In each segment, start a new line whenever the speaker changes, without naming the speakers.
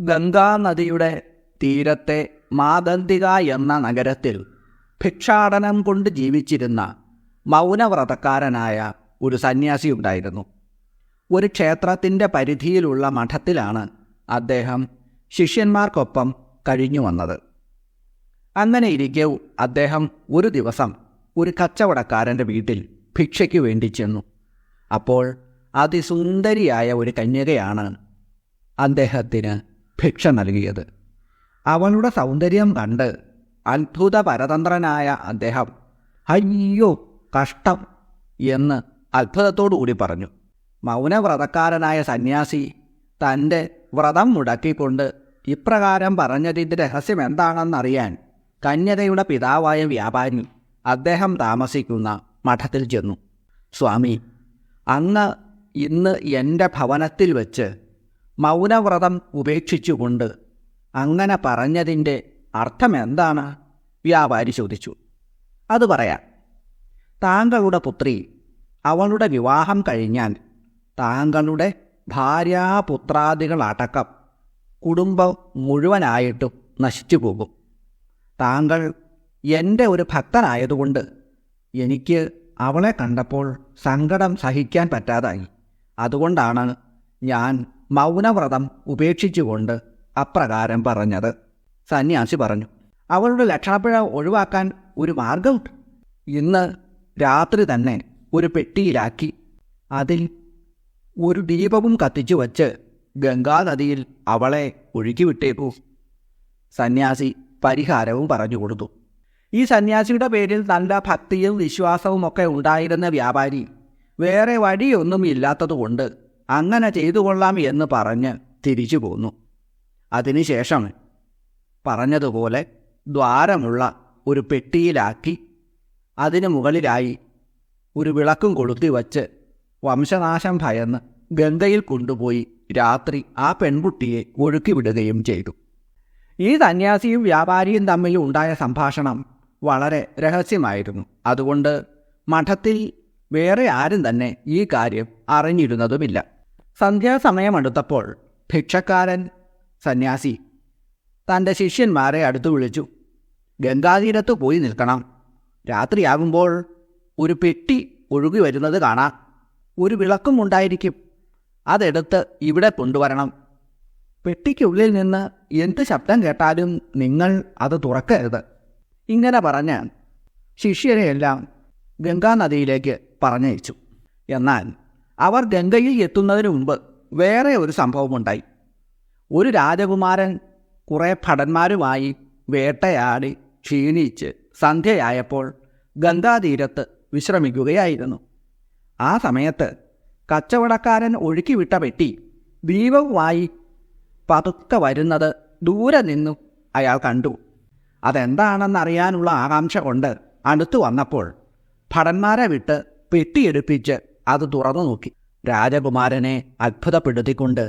ഗംഗാനദിയുടെ തീരത്തെ മാദന്തിക എന്ന നഗരത്തിൽ ഭിക്ഷാടനം കൊണ്ട് ജീവിച്ചിരുന്ന മൗനവ്രതക്കാരനായ ഒരു സന്യാസി ഉണ്ടായിരുന്നു ഒരു ക്ഷേത്രത്തിന്റെ പരിധിയിലുള്ള മഠത്തിലാണ് അദ്ദേഹം ശിഷ്യന്മാർക്കൊപ്പം കഴിഞ്ഞു വന്നത്. അങ്ങനെ ഇരിക്കെ അദ്ദേഹം ഒരു ദിവസം ഒരു കച്ചവടക്കാരന്റെ വീട്ടിൽ ഭിക്ഷയ്ക്ക് വേണ്ടി ചെന്നു. അപ്പോൾ അതിസുന്ദരിയായ ഒരു കന്യകയാണ് അദ്ദേഹത്തിന് ഭിക്ഷ നൽകിയത്. അവളുടെ സൗന്ദര്യം കണ്ട് അത്ഭുത പരതന്ത്രനായ അദ്ദേഹം അയ്യോ കഷ്ടം എന്ന് അത്ഭുതത്തോടുകൂടി പറഞ്ഞു. മൗനവ്രതക്കാരനായ സന്യാസി തന്റെ വ്രതം മുടക്കിക്കൊണ്ട് ഇപ്രകാരം പറഞ്ഞതിന്റെ രഹസ്യം എന്താണെന്നറിയാൻ കന്യകയുടെ പിതാവായ വ്യാപാരി അദ്ദേഹം താമസിക്കുന്ന മഠത്തിൽ ചെന്നു. സ്വാമി അങ്ങ് ഇന്ന് എന്റെ ഭവനത്തിൽ വെച്ച് മൗനവ്രതം ഉപേക്ഷിച്ചുകൊണ്ട് അങ്ങനെ പറഞ്ഞതിന്റെ അർത്ഥമെന്താണ്? വ്യാപാരി ചോദിച്ചു. അത് പറയാം. താങ്കളുടെ പുത്രി അവളുടെ വിവാഹം കഴിഞ്ഞാൽ താങ്കളുടെ ഭാര്യാപുത്രാദികളടക്കം കുടുംബം മുഴുവനായിട്ടും നശിച്ചു പോകും. താങ്കൾ എന്റെ ഒരു ഭക്തനായതുകൊണ്ട് എനിക്ക് അവളെ കണ്ടപ്പോൾ സങ്കടം സഹിക്കാൻ പറ്റാതായി. അതുകൊണ്ടാണ് ഞാൻ മൗനവ്രതം ഉപേക്ഷിച്ചുകൊണ്ട് അപ്രകാരം പറഞ്ഞത്. സന്യാസി പറഞ്ഞു അവളുടെ ലക്ഷണപ്പിഴ ഒഴിവാക്കാൻ ഒരു മാർഗമുണ്ട് ഇന്ന് രാത്രി തന്നെ ഒരു പെട്ടിയിലാക്കി അതിൽ ഒരു ദീപവും കത്തിച്ചു വച്ച് ഗംഗാനദിയിൽ അവളെ ഒഴുക്കി വിട്ടേക്കൂ സന്യാസി പരിഹാരവും പറഞ്ഞു കൊടുത്തു. ഈ സന്യാസിയുടെ പേരിൽ നല്ല ഭക്തിയും വിശ്വാസവും ഒക്കെ ഉണ്ടായിരുന്ന വ്യാപാരി വേറെ വഴിയൊന്നും ഇല്ലാത്തതുകൊണ്ട് അങ്ങനെ ചെയ്തു കൊള്ളാം എന്ന് പറഞ്ഞ് തിരിച്ചു പോന്നു. അതിനുശേഷം പറഞ്ഞതുപോലെ ദ്വാരമുള്ള ഒരു പെട്ടിയിലാക്കി അതിനു മുകളിലായി ഒരു വിളക്കും കൊളുത്തി വച്ച് വംശനാശം ഭയന്ന് ഗംഗയിൽ കൊണ്ടുപോയി രാത്രി ആ പെൺകുട്ടിയെ ഒഴുക്കി വിടുകയും ചെയ്തു. ഈ സന്യാസിയും വ്യാപാരിയും തമ്മിൽ ഉണ്ടായ സംഭാഷണം വളരെ രഹസ്യമായിരുന്നു. അതുകൊണ്ട് മഠത്തിൽ വേറെ ആരും തന്നെ ഈ കാര്യം അറിഞ്ഞിരുന്നതുമില്ല. സന്ധ്യാസമയം അടുത്തപ്പോൾ ഭിക്ഷക്കാരൻ സന്യാസി തന്റെ ശിഷ്യന്മാരെ അടുത്തു വിളിച്ചു ഗംഗാതീരത്ത് പോയി നിൽക്കണം. രാത്രിയാകുമ്പോൾ ഒരു പെട്ടി ഒഴുകി വരുന്നത് കാണാം. ഒരു വിളക്കും ഉണ്ടായിരിക്കും. അതെടുത്ത് ഇവിടെ കൊണ്ടുവരണം പെട്ടിക്കുള്ളിൽ നിന്ന് എന്ത് ശബ്ദം കേട്ടാലും നിങ്ങൾ അത് തുറക്കരുത്. ഇങ്ങനെ പറഞ്ഞ് ശിഷ്യരെയെല്ലാം ഗംഗാനദിയിലേക്ക് പറഞ്ഞയച്ചു. എന്നാൽ അവർ ഗംഗയിൽ എത്തുന്നതിന് മുൻപ് വേറെ ഒരു സംഭവമുണ്ടായി. ഒരു രാജകുമാരൻ കുറേ ഭടന്മാരുമായി വേട്ടയാടി ക്ഷീണിച്ച് സന്ധ്യയായപ്പോൾ ഗംഗാതീരത്ത് വിശ്രമിക്കുകയായിരുന്നു. ആ സമയത്ത് കച്ചവടക്കാരൻ ഒഴുക്കിവിട്ട പെട്ടി ദീപവുമായി പതുക്കെ വരുന്നത് ദൂരെ നിന്നും അയാൾ കണ്ടു. അതെന്താണെന്നറിയാനുള്ള ആകാംക്ഷ കൊണ്ട് അടുത്തു വന്നപ്പോൾ ഭടന്മാരെ വിട്ട് പെട്ടിയെടുപ്പിച്ച് അത് തുറന്നു നോക്കി. രാജകുമാരനെ അത്ഭുതപ്പെടുത്തിക്കൊണ്ട്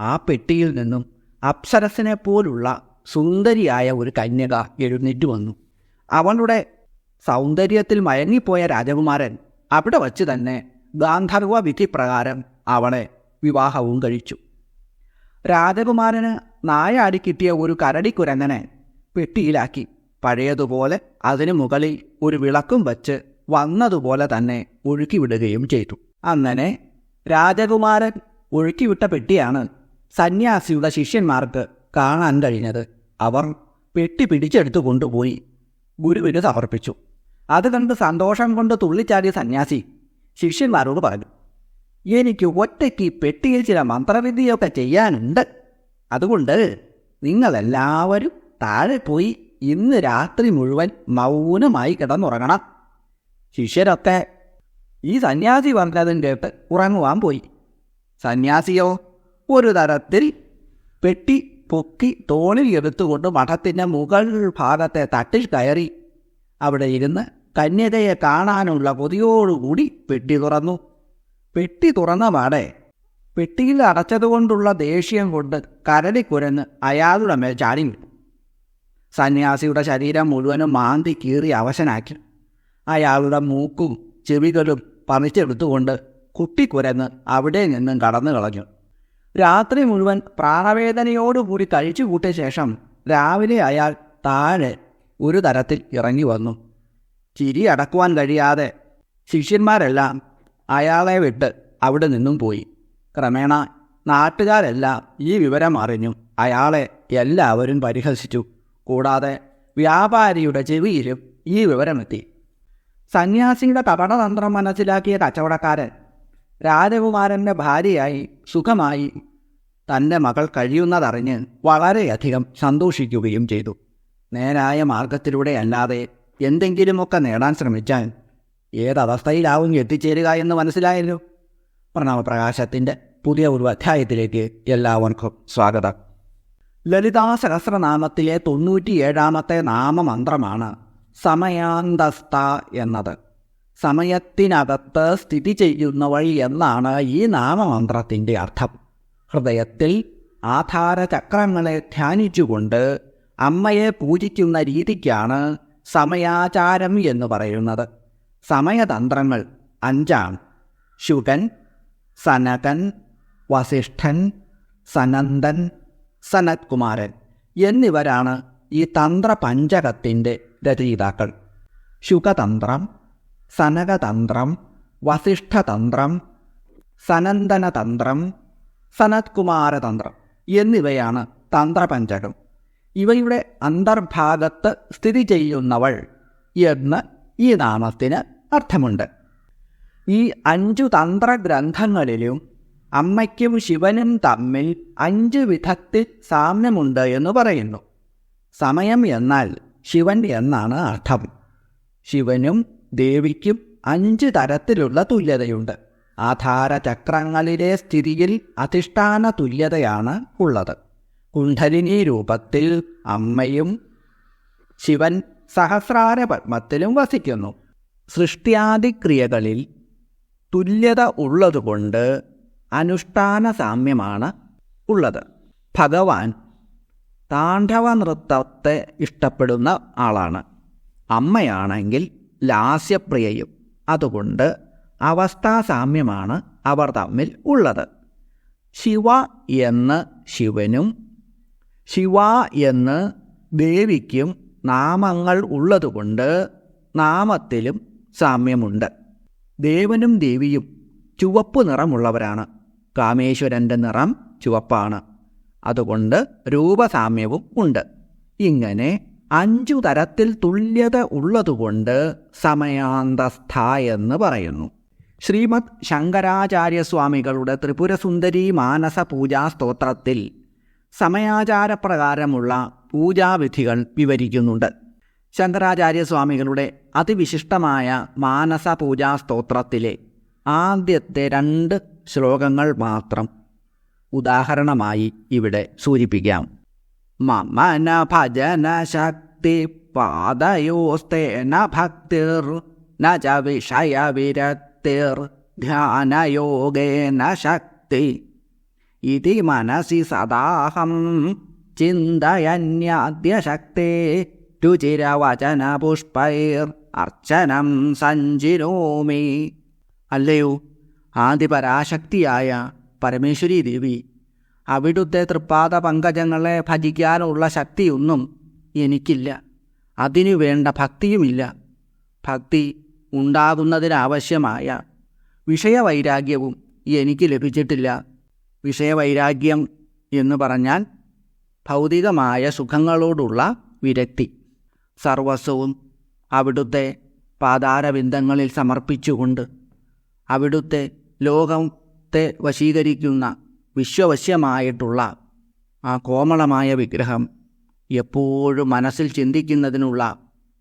ആ പെട്ടിയിൽ നിന്നും അപ്സരസിനെ പോലുള്ള സുന്ദരിയായ ഒരു കന്യക എഴുന്നേറ്റ് വന്നു. അവളുടെ സൗന്ദര്യത്തിൽ മയങ്ങിപ്പോയ രാജകുമാരൻ അവിടെ വച്ച് തന്നെ ഗാന്ധർവ വിധി പ്രകാരം അവളെ വിവാഹവും കഴിച്ചു. രാജകുമാരന് നായാടി കിട്ടിയ ഒരു കരടിക്കുരങ്ങനെ പെട്ടിയിലാക്കി. പഴയതുപോലെ അതിനു മുകളിൽ ഒരു വിളക്കും വച്ച് വന്നതുപോലെ തന്നെ ഒഴുക്കിവിടുകയും ചെയ്തു. അങ്ങനെ രാജകുമാരൻ ഒഴുക്കിവിട്ട പെട്ടിയാണ് സന്യാസിയുടെ ശിഷ്യന്മാർക്ക് കാണാൻ കഴിഞ്ഞത്. അവർ പെട്ടി പിടിച്ചെടുത്തു കൊണ്ടുപോയി ഗുരുവിന് സമർപ്പിച്ചു. അത് കണ്ട് സന്തോഷം കൊണ്ട് തുള്ളിച്ചാടിയ സന്യാസി ശിഷ്യന്മാരോട് പറഞ്ഞു എനിക്ക് ഒറ്റയ്ക്ക് പെട്ടിയിൽ ചില മന്ത്രവിദ്യയൊക്കെ ചെയ്യാനുണ്ട്. അതുകൊണ്ട് നിങ്ങളെല്ലാവരും താഴെ പോയി ഇന്ന് രാത്രി മുഴുവൻ മൗനമായി കിടന്നുറങ്ങണം. ശിഷ്യരൊക്കെ ഈ സന്യാസി പറഞ്ഞതും കേട്ട് ഉറങ്ങുവാൻ പോയി. സന്യാസിയോ ഒരു തരത്തിൽ പെട്ടി പൊക്കി തോണിൽ എടുത്തുകൊണ്ട് മഠത്തിന്റെ മുകൾ ഭാഗത്തെ തട്ടിൽ കയറി. അവിടെ ഇരുന്ന് കന്യകയെ കാണാനുള്ള കൊതിയോടുകൂടി പെട്ടി തുറന്നു. പെട്ടി തുറന്ന പാടെ പെട്ടിയിൽ അടച്ചതുകൊണ്ടുള്ള ദേഷ്യം കൊണ്ട് കരടിക്കുരന്ന് അയാളുടെ മേൽ ചാടി സന്യാസിയുടെ ശരീരം മുഴുവനും മാന്തി കീറി അവശനാക്കി. അയാളുടെ മൂക്കും ചെവികളും പറിച്ചെടുത്തുകൊണ്ട് കുട്ടിക്കുരന്ന് അവിടെ നിന്നും കടന്നു കളഞ്ഞു. രാത്രി മുഴുവൻ പ്രാണവേദനയോടുകൂടി കഴിച്ചു കൂട്ടിയ ശേഷം രാവിലെ അയാൾ താഴെ ഒരു തരത്തിൽ ഇറങ്ങി വന്നു. ചിരി അടക്കുവാൻ കഴിയാതെ ശിഷ്യന്മാരെല്ലാം അയാളെ വിട്ട് അവിടെ നിന്നും പോയി. ക്രമേണ നാട്ടുകാരെല്ലാം ഈ വിവരം അറിഞ്ഞു. അയാളെ എല്ലാവരും പരിഹസിച്ചു. കൂടാതെ വ്യാപാരിയുടെ ചെവിയിലും ഈ വിവരമെത്തി. സന്യാസിയുടെ കപടതന്ത്രം മനസ്സിലാക്കിയ കച്ചവടക്കാരൻ രാജകുമാരന്റെ ഭാര്യയായി സുഖമായി തന്റെ മകൾ കഴിയുന്നതറിഞ്ഞ് വളരെയധികം സന്തോഷിക്കുകയും ചെയ്തു. നേരായ മാർഗത്തിലൂടെ അല്ലാതെ എന്തെങ്കിലുമൊക്കെ നേടാൻ ശ്രമിച്ചാൽ ഏതവസ്ഥയിലാവും എത്തിച്ചേരുക എന്ന് മനസ്സിലായല്ലോ. പ്രണവപ്രകാശത്തിന്റെ പുതിയ ഒരു അധ്യായത്തിലേക്ക് എല്ലാവർക്കും സ്വാഗതം. ലളിതാ സഹസ്രനാമത്തിലെ തൊണ്ണൂറ്റിയേഴാമത്തെ നാമമന്ത്രമാണ് സമയാന്തസ്ഥ എന്നത്. സമയത്തിനകത്ത് സ്ഥിതി ചെയ്യുന്നവൾ എന്നാണ് ഈ നാമമന്ത്രത്തിന്റെ അർത്ഥം. ഹൃദയത്തിൽ ആധാരചക്രങ്ങളെ ധ്യാനിച്ചുകൊണ്ട് അമ്മയെ പൂജിക്കുന്ന രീതിക്കാണ് സമയാചാരം എന്ന് പറയുന്നത്. സമയതന്ത്രങ്ങൾ അഞ്ചാണ്. ശുഗൻ സനകൻ വസിഷ്ഠൻ സനന്ദൻ സനത്കുമാരൻ എന്നിവരാണ് ഈ തന്ത്ര തന്ത്രപഞ്ചകത്തിന്റെ രചയിതാക്കൾ. ശുകതന്ത്രം സനകതന്ത്രം വസിഷ്ഠതന്ത്രം സനന്ദനതന്ത്രം സനത്കുമാരതന്ത്രം എന്നിവയാണ് തന്ത്രപഞ്ചകം. ഇവയുടെ അന്തർഭാഗത്ത് സ്ഥിതി ചെയ്യുന്നവൾ എന്ന് ഈ നാമത്തിന് അർത്ഥമുണ്ട്. ഈ അഞ്ചു തന്ത്രഗ്രന്ഥങ്ങളിലും അമ്മയ്ക്കും ശിവനും തമ്മിൽ അഞ്ചു വിധത്തിൽ സാമ്യമുണ്ട് എന്ന് പറയുന്നു. സമയം എന്നാൽ ശിവൻ എന്നാണ് അർത്ഥം. ശിവനും ദേവിക്കും അഞ്ച് തരത്തിലുള്ള തുല്യതയുണ്ട്. ആധാരചക്രങ്ങളിലെ സ്ഥിതിയിൽ അധിഷ്ഠാന തുല്യതയാണ് ഉള്ളത്. കുണ്ഠലിനി രൂപത്തിൽ അമ്മയും ശിവൻ സഹസ്രാര പത്മത്തിലും വസിക്കുന്നു. സൃഷ്ടിയാദിക്രിയകളിൽ തുല്യത ഉള്ളതുകൊണ്ട് അനുഷ്ഠാന സാമ്യമാണ് ഉള്ളത്. ഭഗവാൻ താണ്ഡവ നൃത്തത്തെ ഇഷ്ടപ്പെടുന്ന ആളാണ്. അമ്മയാണെങ്കിൽ ലാസ്യപ്രിയയും. അതുകൊണ്ട് അവസ്ഥാസാമ്യമാണ് അവർ തമ്മിൽ ഉള്ളത്. ശിവ എന്ന് ശിവനും ശിവ എന്ന് ദേവിക്കും നാമങ്ങൾ ഉള്ളതുകൊണ്ട് നാമത്തിലും സാമ്യമുണ്ട്. ദേവനും ദേവിയും ചുവപ്പ് നിറമുള്ളവരാണ്. കാമേശ്വരന്റെ നിറം ചുവപ്പാണ്. അതുകൊണ്ട് രൂപസാമ്യവും ഉണ്ട്. ഇങ്ങനെ അഞ്ചു തരത്തിൽ തുല്യത ഉള്ളതുകൊണ്ട് സമയാന്തസ്ഥ എന്ന് പറയുന്നു. ശ്രീമദ് ശങ്കരാചാര്യസ്വാമികളുടെ ത്രിപുരസുന്ദരി മാനസ പൂജാ സ്തോത്രത്തിൽ സമയാചാരപ്രകാരമുള്ള പൂജാവിധികൾ വിവരിക്കുന്നുണ്ട്. ശങ്കരാചാര്യസ്വാമികളുടെ അതിവിശിഷ്ടമായ മാനസ പൂജാ സ്തോത്രത്തിലെ ആദ്യത്തെ രണ്ട് ശ്ലോകങ്ങൾ മാത്രം ഉദാഹരണമായി ഇവിടെ സൂചിപ്പിക്കാം. മമന ഭജന ശക്തി പാദയോസ്തേന ഭക്തിർ നജ വിഷയ വിരക്തിർ ധ്യാനയോഗേന ശക്തി. ഇതി മനസി സദാഹം ചിന്തയന്യാദ്യശക്തേ രുചിരവചന പുഷ്പൈർ അർച്ചനം സഞ്ചിരോമി. അല്ലയോ ആദിപരാശക്തിയായ പരമേശ്വരി ദേവി. അവിടുത്തെ തൃപ്പാദ പങ്കജങ്ങളെ ഭജിക്കാനുള്ള ശക്തിയൊന്നും എനിക്കില്ല. അതിനു വേണ്ട ഭക്തിയുമില്ല. ഭക്തി ഉണ്ടാകുന്നതിനാവശ്യമായ വിഷയവൈരാഗ്യവും എനിക്ക് ലഭിച്ചിട്ടില്ല. വിഷയവൈരാഗ്യം എന്ന് പറഞ്ഞാൽ ഭൗതികമായ സുഖങ്ങളോടുള്ള വിരക്തി. സർവസ്വവും അവിടുത്തെ പാതാരബിന്ദങ്ങളിൽ സമർപ്പിച്ചുകൊണ്ട് അവിടുത്തെ ലോകത്തെ വശീകരിക്കുന്ന വിശ്വവശ്യമായിട്ടുള്ള ആ കോമളമായ വിഗ്രഹം എപ്പോഴും മനസ്സിൽ ചിന്തിക്കുന്നതിനുള്ള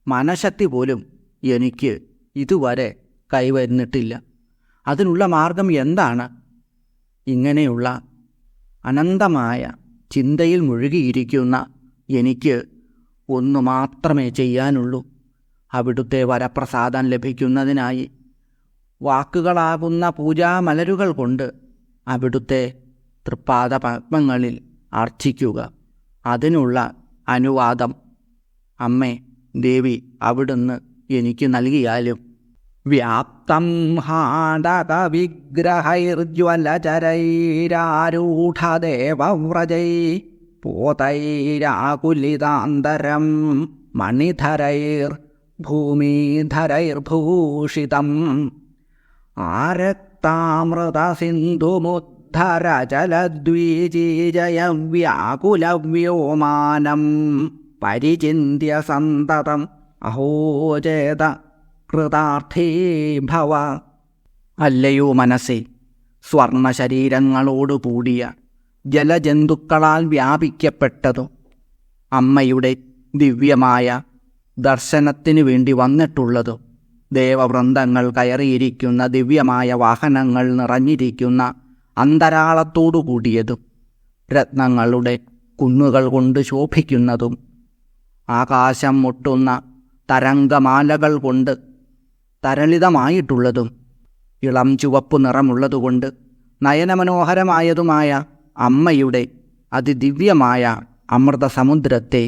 മനഃശക്തി പോലും എനിക്ക് ഇതുവരെ കൈവരുന്നിട്ടില്ല അതിനുള്ള മാർഗം എന്താണ്? ഇങ്ങനെയുള്ള അനന്തമായ ചിന്തയിൽ മുഴുകിയിരിക്കുന്ന എനിക്ക് ഒന്നു മാത്രമേ ചെയ്യാനുള്ളൂ. അവിടുത്തെ വരപ്രസാദം ലഭിക്കുന്നതിനായി വാക്കുകളാകുന്ന പൂജാമലരുകൾ കൊണ്ട് അവിടുത്തെ തൃപ്പാദ പത്മങ്ങളിൽ അർച്ചിക്കുക അതിനുള്ള അനുവാദം അമ്മേ ദേവി അവിടുന്ന് എനിക്ക് നൽകിയാലും. വ്യാപ്തം ഹാടകവിഗ്രഹൈർജ്വലചരൈരാരൂഢദേവവ്രജൈ പോതൈരാകുലിതാന്തരം മണിധരൈർ ഭൂമിധരൈർഭൂഷിതം. ആരക്താമൃതസിന്ധുമുദ്ധരജലദ്വീജയവ്യാകുലവ്യോമാനം പരിചിന്യ സന്തതം അഹോചേത കൃതാർത്ഥീ ഭവ. അല്ലയോ മനസ്സേ സ്വർണ ശരീരങ്ങളോടുകൂടിയ ജലജന്തുക്കളാൽ വ്യാപിക്കപ്പെട്ടതും? അമ്മയുടെ ദിവ്യമായ ദർശനത്തിനു വേണ്ടി വന്നിട്ടുള്ളതും? ദേവവൃന്ദങ്ങൾ കയറിയിരിക്കുന്ന ദിവ്യമായ വാഹനങ്ങൾ നിറഞ്ഞിരിക്കുന്ന അന്തരാളത്തോടു കൂടിയതും രത്നങ്ങളുടെ കുന്നുകൾ കൊണ്ട് ശോഭിക്കുന്നതും ആകാശം മുട്ടുന്ന തരംഗമാലകൾ കൊണ്ട് തരളിതമായിട്ടുള്ളതും ഇളം ചുവപ്പ് നിറമുള്ളതുകൊണ്ട് നയനമനോഹരമായതുമായ അമ്മയുടെ അതിദിവ്യമായ അമൃതസമുദ്രത്തെ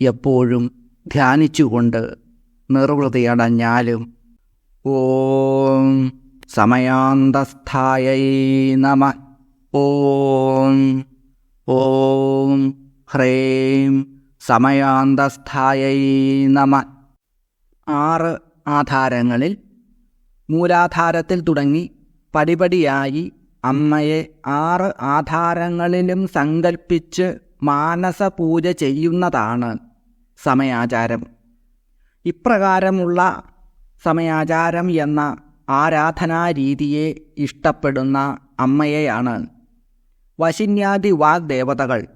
എപ്പോഴും ധ്യാനിച്ചുകൊണ്ട് നിർവൃതിയടഞ്ഞാലും ഓം സമയാന്തസ്ഥായൈ നമ. ഓം ഓം ഹ്രേം സമയാന്തസ്ഥായൈ നമ. ആറ് ആധാരങ്ങളിൽ മൂലാധാരത്തിൽ തുടങ്ങി പടിപടിയായി അമ്മയെ ആറ് ആധാരങ്ങളിലും സങ്കൽപ്പിച്ച് മാനസപൂജ ചെയ്യുന്നതാണ് സമയാചാരം. ഇപ്രകാരമുള്ള സമയാചാരം എന്ന ആരാധനാ രീതിയെ ഇഷ്ടപ്പെടുന്ന അമ്മയെയാണ് വശിന്യാദി വാഗ്ദേവതകൾ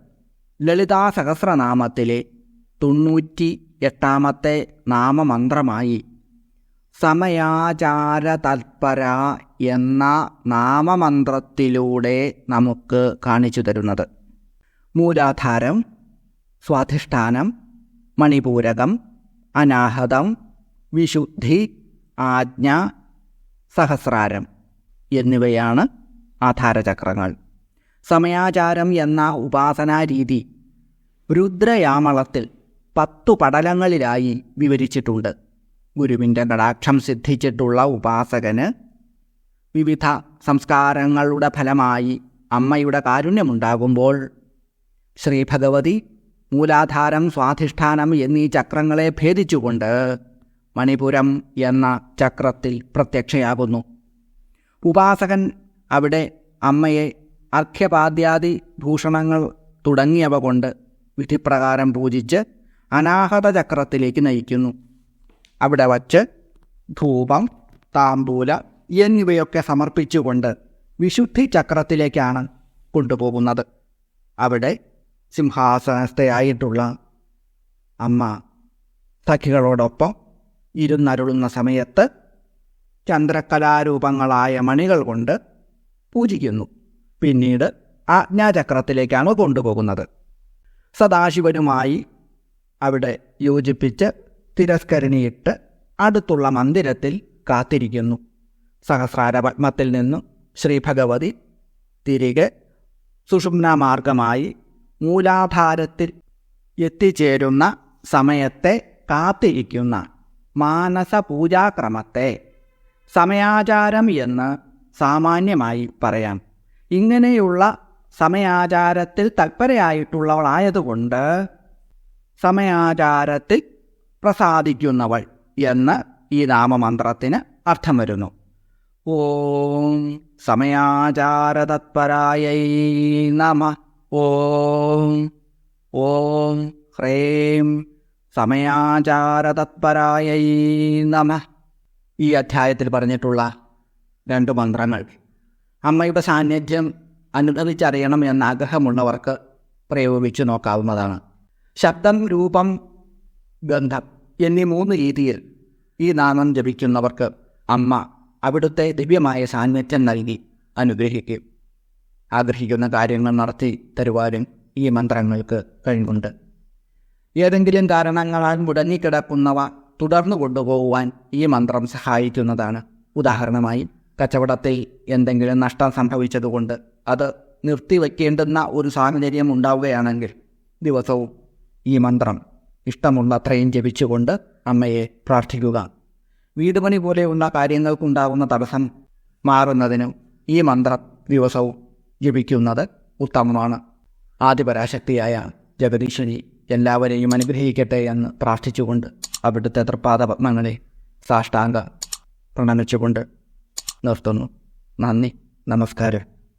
ലളിതാ സഹസ്രനാമത്തിലെ തൊണ്ണൂറ്റി എട്ടാമത്തെ നാമമന്ത്രമായി സമയാചാര തൽപര എന്ന നാമമന്ത്രത്തിലൂടെ നമുക്ക് കാണിച്ചു തരുന്നത്. മൂലാധാരം സ്വാധിഷ്ഠാനം മണിപൂരകം അനാഹതം വിശുദ്ധി ആജ്ഞ സഹസ്രാരം എന്നിവയാണ് ആധാരചക്രങ്ങൾ. സമയാചാരം എന്ന ഉപാസനാരീതി രുദ്രയാമളത്തിൽ പത്തു പടലങ്ങളിലായി വിവരിച്ചിട്ടുണ്ട്. ഗുരുവിന്റെ കടാക്ഷം സിദ്ധിച്ചിട്ടുള്ള ഉപാസകന് വിവിധ സംസ്കാരങ്ങളുടെ ഫലമായി അമ്മയുടെ കാരുണ്യമുണ്ടാകുമ്പോൾ ശ്രീഭഗവതി മൂലാധാരം സ്വാധിഷ്ഠാനം എന്നീ ചക്രങ്ങളെ ഭേദിച്ചുകൊണ്ട് മണിപുരം എന്ന ചക്രത്തിൽ പ്രത്യക്ഷയാകുന്നു. ഉപാസകൻ അവിടെ അമ്മയെ അർഘ്യപാദ്യാദി ഭൂഷണങ്ങൾ തുടങ്ങിയവ കൊണ്ട് വിധിപ്രകാരം പൂജിച്ച് അനാഹത ചക്രത്തിലേക്ക് നയിക്കുന്നു. അവിടെ വച്ച് ധൂപം താമ്പൂല എന്നിവയൊക്കെ സമർപ്പിച്ചുകൊണ്ട് വിശുദ്ധി ചക്രത്തിലേക്കാണ് കൊണ്ടുപോകുന്നത്. അവിടെ സിംഹാസനസ്ഥയായിട്ടുള്ള അമ്മ സഖികളോടൊപ്പം ഇരുന്നരുളുന്ന സമയത്ത് ചന്ദ്രകലാരൂപങ്ങളായ മണികൾ കൊണ്ട് പൂജിക്കുന്നു. പിന്നീട് ആജ്ഞാചക്രത്തിലേക്കാണ് കൊണ്ടുപോകുന്നത്. സദാശിവനുമായി അവിടെ യോജിപ്പിച്ച് തിരസ്കരണിയിട്ട് അടുത്തുള്ള മന്ദിരത്തിൽ കാത്തിരിക്കുന്നു. സഹസ്രാര പത്മത്തിൽ നിന്നും ശ്രീഭഗവതി തിരികെ സുഷുമ്ന മാർഗമായി മൂലാധാരത്തിൽ എത്തിച്ചേരുന്ന സമയത്തെ കാത്തിരിക്കുന്ന മാനസ പൂജാക്രമത്തെ സമയാചാരം എന്ന് സാമാന്യമായി പറയാം. ഇങ്ങനെയുള്ള സമയാചാരത്തിൽ തൽപരയായിട്ടുള്ളവളായതുകൊണ്ട് സമയാചാരത്തിൽ പ്രസാദിക്കുന്നവൾ എന്ന് ഈ നാമമന്ത്രത്തിന് അർത്ഥം വരുന്നു. ഓം സമയാചാരതത്പരായൈ നമ. ഓം. ഓം. ഹ്രേം. സമയാചാരതത്പരായൈ നമ. ഈ അധ്യായത്തിൽ പറഞ്ഞിട്ടുള്ള രണ്ട് മന്ത്രങ്ങൾ. അമ്മയുടെ സാന്നിധ്യം അനുഭവിച്ചറിയണം എന്ന ആഗ്രഹമുള്ളവർക്ക് പ്രയോഗിച്ചു നോക്കാവുന്നതാണ്. ശബ്ദം രൂപം ഗന്ധം എന്നീ മൂന്ന് രീതിയിൽ ഈ നാമം ജപിക്കുന്നവർക്ക് അമ്മ അവിടുത്തെ ദിവ്യമായ സാന്നിധ്യം നൽകി അനുഗ്രഹിക്കും. ആഗ്രഹിക്കുന്ന കാര്യങ്ങൾ നടത്തി തരുവാനും ഈ മന്ത്രങ്ങൾക്ക് കഴിവുണ്ട്. ഏതെങ്കിലും കാരണങ്ങളാൽ മുടങ്ങിക്കിടക്കുന്നവ തുടർന്നു കൊണ്ടുപോകുവാൻ ഈ മന്ത്രം സഹായിക്കുന്നതാണ്. ഉദാഹരണമായി കച്ചവടത്തിൽ എന്തെങ്കിലും നഷ്ടം സംഭവിച്ചതുകൊണ്ട് അത് നിർത്തിവെക്കേണ്ടുന്ന ഒരു സാഹചര്യം ഉണ്ടാവുകയാണെങ്കിൽ ദിവസവും ഈ മന്ത്രം ഇഷ്ടമുള്ള അത്രയും ജപിച്ചുകൊണ്ട് അമ്മയെ പ്രാർത്ഥിക്കുക. വീടുപണി പോലെയുള്ള കാര്യങ്ങൾക്കുണ്ടാകുന്ന തടസ്സം മാറുന്നതിനും ഈ മന്ത്രം ദിവസവും ജപിക്കുന്നത് ഉത്തമമാണ്. ആദിപരാശക്തിയായ ജഗദീശ്വരി എല്ലാവരെയും അനുഗ്രഹിക്കട്ടെ എന്ന് പ്രാർത്ഥിച്ചുകൊണ്ട് അവിടുത്തെ തൃപ്പാദ പത്മങ്ങളെ സാഷ്ടാംഗ പ്രണമിച്ചുകൊണ്ട് നിർത്തുന്നു. നന്ദി നമസ്കാരം.